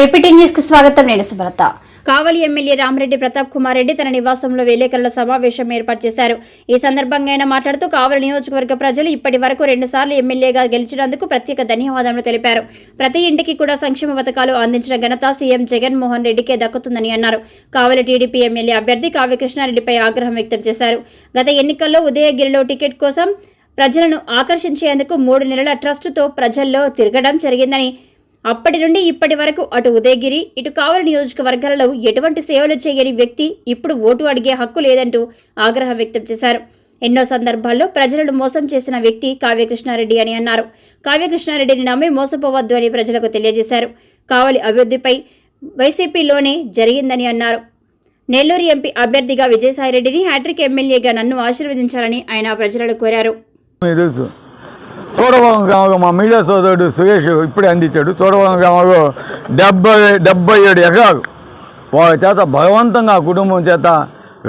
APT న్యూస్కి స్వాగతం. నేను సుబ్రత కావలి ఎమ్మెల్యే రామరెడ్డి ప్రతాప్ కుమార్ రెడ్డి తన నివాసంలో విలేకరుల సమావేశం ఏర్పాటు చేశారు. ఈ సందర్భంగా ఆయన మాట్లాడుతూ కావలి నియోజకవర్గ ప్రజలు ఇప్పటి వరకు రెండుసార్లు ఎమ్మెల్యేగా గెలిచినందుకు ప్రత్యేక ధన్యవాదాలు తెలిపారు. ప్రతి ఇంటికి కూడా సంక్షేమ పథకాలు అందించిన ఘనత సీఎం జగన్మోహన్ రెడ్డికే దక్కుతుందని అన్నారు. కావలి టీడీపీ ఎమ్మెల్యే అభ్యర్థి కావ్య కృష్ణారెడ్డిపై ఆగ్రహం వ్యక్తం చేశారు. గత ఎన్నికల్లో ఉదయగిరిలో టికెట్ కోసం ప్రజలను ఆకర్షించేందుకు మూడు నెలల ట్రస్టుతో ప్రజల్లో తిరగడం జరిగిందని అప్పటి నుండి ఇప్పటి వరకు అటు ఉదయగిరి ఇటు కావలి నియోజకవర్గాలలో ఎటువంటి సేవలు చేయని వ్యక్తి ఇప్పుడు ఓటు అడిగే హక్కు లేదంటూ ఆగ్రహం వ్యక్తం చేశారు. ఎన్నో సందర్భాల్లో ప్రజలను మోసం చేసిన వ్యక్తి కావ్యకృష్ణారెడ్డి అని అన్నారు. కావ్యకృష్ణారెడ్డిని నమ్మి మోసపోవద్దు అని ప్రజలకు తెలియజేశారు. కావలి అభివృద్ధిపై వైసీపీలోనే జరిగిందని అన్నారు. నెల్లూరు ఎంపీ అభ్యర్థిగా విజయసాయిరెడ్డిని హ్యాట్రిక్ ఎమ్మెల్యేగా నన్ను ఆశీర్వదించాలని ఆయన ప్రజలను కోరారు. చూడవరం గ్రామంలో మా మీడియా సోదరుడు సురేష్ ఇప్పుడే అందించాడు. చూడవరం గ్రామంలో డెబ్బై డెబ్బై ఏడు ఎకరాలు వాళ్ళ చేత బలవంతంగా కుటుంబం చేత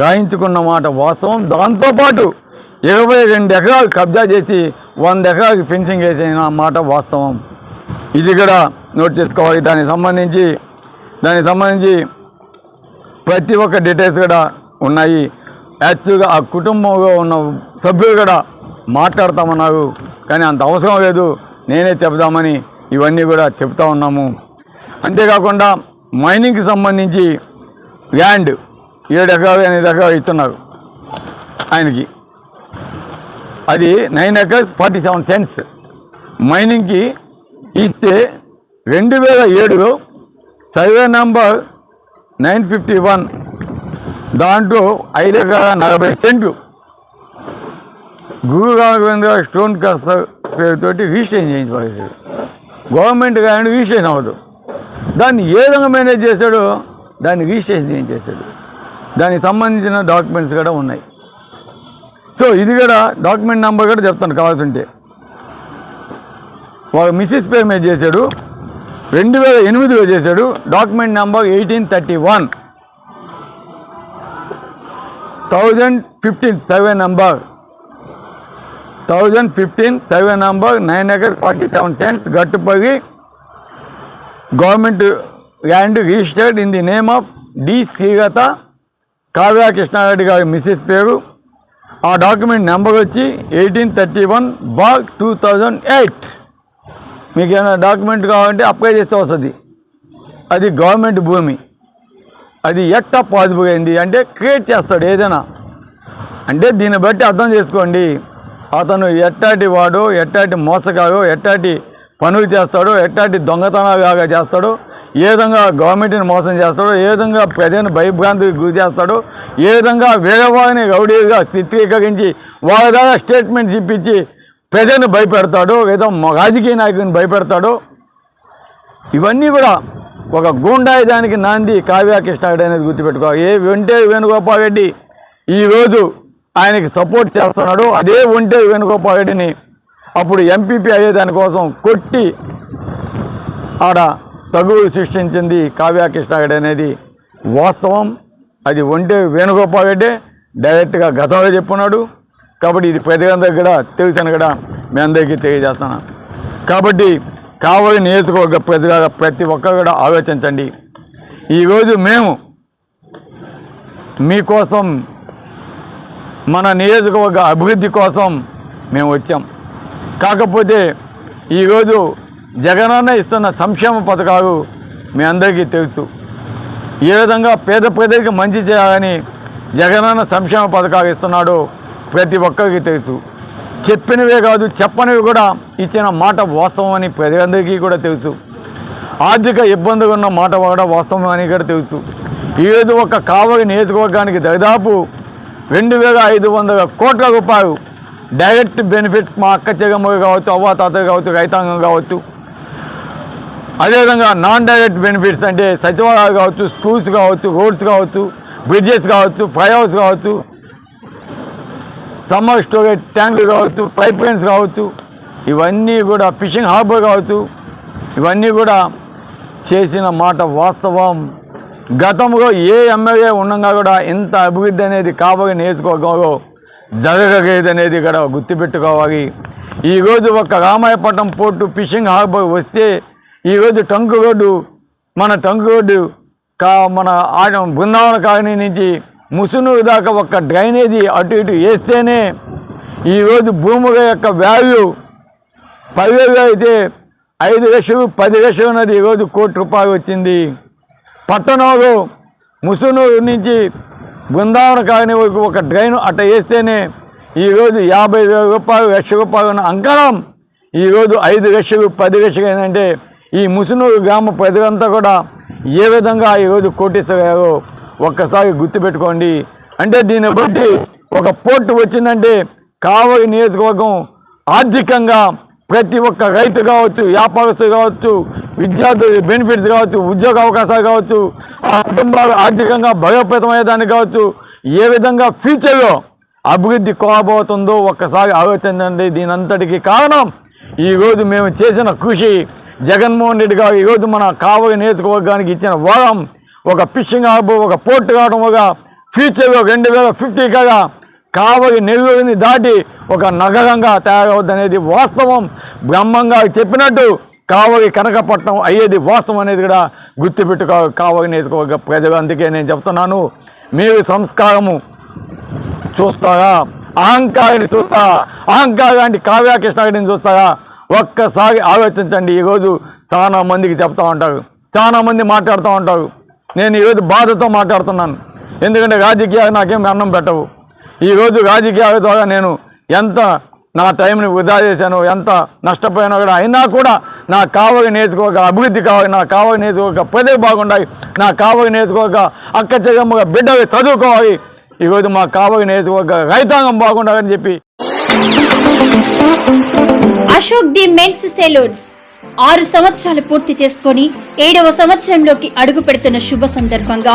రాయించుకున్న మాట వాస్తవం. దాంతోపాటు ఇరవై రెండు ఎకరాలు కబ్జా చేసి వంద ఎకరాలకు ఫెన్సింగ్ వేసిన మాట వాస్తవం. ఇది కూడా నోట్ చేసుకోవాలి. దానికి సంబంధించి దానికి సంబంధించి ప్రతి ఒక్క డీటెయిల్స్ కూడా ఉన్నాయి. యాక్చువల్గా ఆ కుటుంబంలో ఉన్న సభ్యులు కూడా మాట్లాడతామన్నారు కానీ అంత అవసరం లేదు. నేనే చెప్దామని ఇవన్నీ కూడా చెప్తా ఉన్నాము. అంతేకాకుండా మైనింగ్కి సంబంధించి ల్యాండ్ ఏడు ఎకరాలు ఎనిమిది ఎకరాలు ఇస్తున్నారు ఆయనకి. అది nine acres forty seven cents. మైనింగ్కి ఇస్తే రెండు వేల ఏడులో survey number nine fifty one. దాంట్లో ఐదు ఎకరాల నలభై సెంట్లు గురు రాఘవేంద్ర స్టోన్ కాస్త పేరుతోటి రిజిస్ట్రేషన్ చేయించబడేసాడు గవర్నమెంట్ కానీ రిజిస్ట్రేషన్ అవ్వదు. దాన్ని ఏ విధంగా మేనేజ్ చేశాడో దాన్ని రిజిస్ట్రేషన్ చేయించేశాడు. దానికి సంబంధించిన డాక్యుమెంట్స్ కూడా ఉన్నాయి. సో ఇది కూడా డాక్యుమెంట్ నెంబర్ కూడా చెప్తాను కావాల్సింటే. వాళ్ళ మిస్సెస్ పేరు మీద చేశాడు. రెండు వేల ఎనిమిదిలో చేశాడు. Document number eighteen thirty one. Thousand fifteen survey number. Thousand fifteen survey number nine acre forty seven cents Gattupalli government land registered in the name of D Srigata Kavya Krishnareddy గారి Mrs పేరు ఆ document number వచ్చి eighteen thirty one బాగ్ two thousand eight మీకు ఏమైనా document కావాలంటే apply చేస్తే వస్తుంది. అది గవర్నమెంట్ భూమి. అది ఎట్టా పాసిబుల్ అయింది? అంటే క్రియేట్ చేస్తాడు ఏదైనా. అంటే దీన్ని బట్టి అర్థం చేసుకోండి. అతను ఎట్టాటి వాడు ఎట్టాటి మోసగాడు ఎట్టాటి పనులు చేస్తాడో ఎట్టాటి దొంగతనాలుగా చేస్తాడు ఏ విధంగా గవర్నమెంట్ని మోసం చేస్తాడో ఏ విధంగా ప్రజలను భయభ్రాంతికి గురి చేస్తాడు ఏ విధంగా వేరేవాడిని రౌడీగా చిత్రీకరించి వాళ్ళ ద్వారా స్టేట్మెంట్ ఇప్పించి ప్రజలను భయపెడతాడు ఏదో రాజకీయ నాయకుని భయపెడతాడు. ఇవన్నీ కూడా ఒక గూండాయుధానికి నాంది కావ్య కృష్ణారెడ్డి అనేది గుర్తుపెట్టుకో. ఏ వెంటే వేణుగోపాల్ రెడ్డి ఈరోజు ఆయనకి సపోర్ట్ చేస్తున్నాడు. అదే ఉంటే వేణుగోపాల్ రెడ్డిని అప్పుడు ఎంపీపీ అయ్యే దానికోసం కొట్టి ఆడ తగువు సృష్టించింది కావ్య కృష్ణారెడ్డి అనేది. వాస్తవం అది ఒంటే వేణుగోపాల్ రెడ్డి డైరెక్ట్గా గతంలో చెప్పున్నాడు కాబట్టి ఇది ప్రజలందరికీ కూడా తెలిసిన కూడా మీ అందరికీ తెలియజేస్తున్నాను కాబట్టి కావలి నియోజకవర్గ ప్రతిగా ప్రతి ఒక్కరు కూడా ఆలోచించండి. ఈరోజు మేము మీకోసం మన నియోజకవర్గ అభివృద్ధి కోసం మేము వచ్చాం. కాకపోతే ఈరోజు జగనన్న ఇస్తున్న సంక్షేమ పథకాలు మీ అందరికీ తెలుసు. ఏ విధంగా పేద ప్రజలకు మంచి చేయాలని జగనన్న సంక్షేమ పథకాలు ఇస్తున్నాడో ప్రతి ఒక్కరికి తెలుసు. చెప్పినవే కాదు చెప్పనివి కూడా ఇచ్చిన మాట వాస్తవం అని ప్రజలందరికీ కూడా తెలుసు. ఆర్థిక ఇబ్బందులు ఉన్న మాట కూడా వాస్తవం అని కూడా తెలుసు. ఈరోజు ఒక కావలి నియోజకవర్గానికి దాదాపు రెండు వేల ఐదు వందల కోట్ల రూపాయలు డైరెక్ట్ బెనిఫిట్ మా అక్క చెగమ్మలు కావచ్చు అవ్వ తాత కావచ్చు రైతాంగం కావచ్చు. అదేవిధంగా నాన్ డైరెక్ట్ బెనిఫిట్స్ అంటే సచివాలయాలు కావచ్చు స్కూల్స్ కావచ్చు రోడ్స్ కావచ్చు బ్రిడ్జెస్ కావచ్చు ఫ్లై హౌస్ కావచ్చు సమ్మర్ స్టోరేజ్ ట్యాంకులు కావచ్చు పైప్ లైన్స్ కావచ్చు ఇవన్నీ కూడా ఫిషింగ్ హార్బర్ కావచ్చు ఇవన్నీ కూడా చేసిన మాట వాస్తవం. గతంలో ఏ ఎమ్మెల్యే ఉండగా కూడా ఇంత అభివృద్ధి అనేది కాబోయే నియోజకవర్గంలో జరగలేదు అనేది ఇక్కడ గుర్తుపెట్టుకోవాలి. ఈరోజు ఒక రామాయపట్నం పోర్టు ఫిషింగ్ హార్బర్ వస్తే ఈరోజు టంకు రోడ్డు మన టంకు రోడ్డు కా మన బృందావన కాలనీ నుంచి ముసునూరు దాకా ఒక డ్రైనేజీ అటు ఇటు వేస్తేనే ఈరోజు భూముల యొక్క వాల్యూ పదివేలు అయితే ఐదు లక్షలు పది లక్షలు ఉన్నది ఈరోజు కోటి రూపాయలు వచ్చింది. పట్టణంలో ముసునూరు నుంచి బృందావన కాలనీ వరకు ఒక డ్రైన్ అట్ట వేస్తేనే ఈరోజు యాభై వేల రూపాయలు లక్ష రూపాయలు ఉన్న అంకణం. ఈరోజు ఐదు లక్షలు పది లక్షలు ఏంటంటే ఈ ముసునూరు గ్రామ ప్రజలంతా కూడా ఏ విధంగా ఈరోజు కోటేశ్వరగారు ఒక్కసారి గుర్తుపెట్టుకోండి. అంటే దీన్ని బట్టి ఒక పోర్టు వచ్చిందంటే కావలి నియోజకవర్గం ఆర్థికంగా ప్రతి ఒక్క రైతు కావచ్చు వ్యాపారస్తులు కావచ్చు విద్యార్థులు బెనిఫిట్స్ కావచ్చు ఉద్యోగ అవకాశాలు కావచ్చు ఆ కుటుంబాలు ఆర్థికంగా భయోపేతమయ్యేదానికి కావచ్చు ఏ విధంగా ఫ్యూచర్లో అభివృద్ధి కోబోతుందో ఒక్కసారి ఆలోచించండి. దీని అంతటికి కారణం ఈరోజు మేము చేసిన కృషి జగన్మోహన్ రెడ్డి గారు ఈరోజు మన కావలి నియోజకవర్గానికి ఇచ్చిన వరం ఒక ఫిషింగ్ హార్బర్ ఒక పోర్టు కావడం ఒక ఫ్యూచర్లో రెండు వేల ఫిఫ్టీ కదా కావలి నెల్లూరుని దాటి ఒక నగరంగా తయారవద్దనేది వాస్తవం. బ్రహ్మంగా చెప్పినట్టు కావలి కనకపట్నం అయ్యేది వాస్తవం అనేది కూడా గుర్తుపెట్టుకో కావలి నియోజకవర్గ ప్రజలు. అందుకే నేను చెప్తున్నాను మీరు సంస్కారము చూస్తారా? అహంకారిని చూస్తారా? అహంకారాన్ని కావ్య చూస్తారా? ఒక్కసారి ఆలోచించండి. ఈరోజు చాలా మందికి చెప్తూ ఉంటారు చాలా మంది మాట్లాడుతూ ఉంటారు. నేను ఈరోజు బాధతో మాట్లాడుతున్నాను. ఎందుకంటే రాజకీయాలు నాకేం అన్నం పెట్టవు. ఈరోజు రాజకీయాల ద్వారా నేను ఎంత నా టైంని వృధా చేశాను ఎంత నష్టపోయానో కూడా అయినా కూడా నా కావలి నేర్చుకోక అభివృద్ధి కావాలి నా కావలి నేర్చుకోక ప్రజలు బాగుండాలి నా కావలి నేర్చుకోక అక్క చెల్లెమ్మగా బిడ్డలు చదువుకోవాలి. ఈరోజు మా కావలి నేర్చుకోక రైతాంగం బాగుండాలని చెప్పి. అశోక్ ది మెన్స్ సెలూన్స్ ఆరు సంవత్సరాలు పూర్తి చేసుకొని ఏడవ సంవత్సరంలోకి అడుగు పెడుతున్న శుభ సందర్భంగా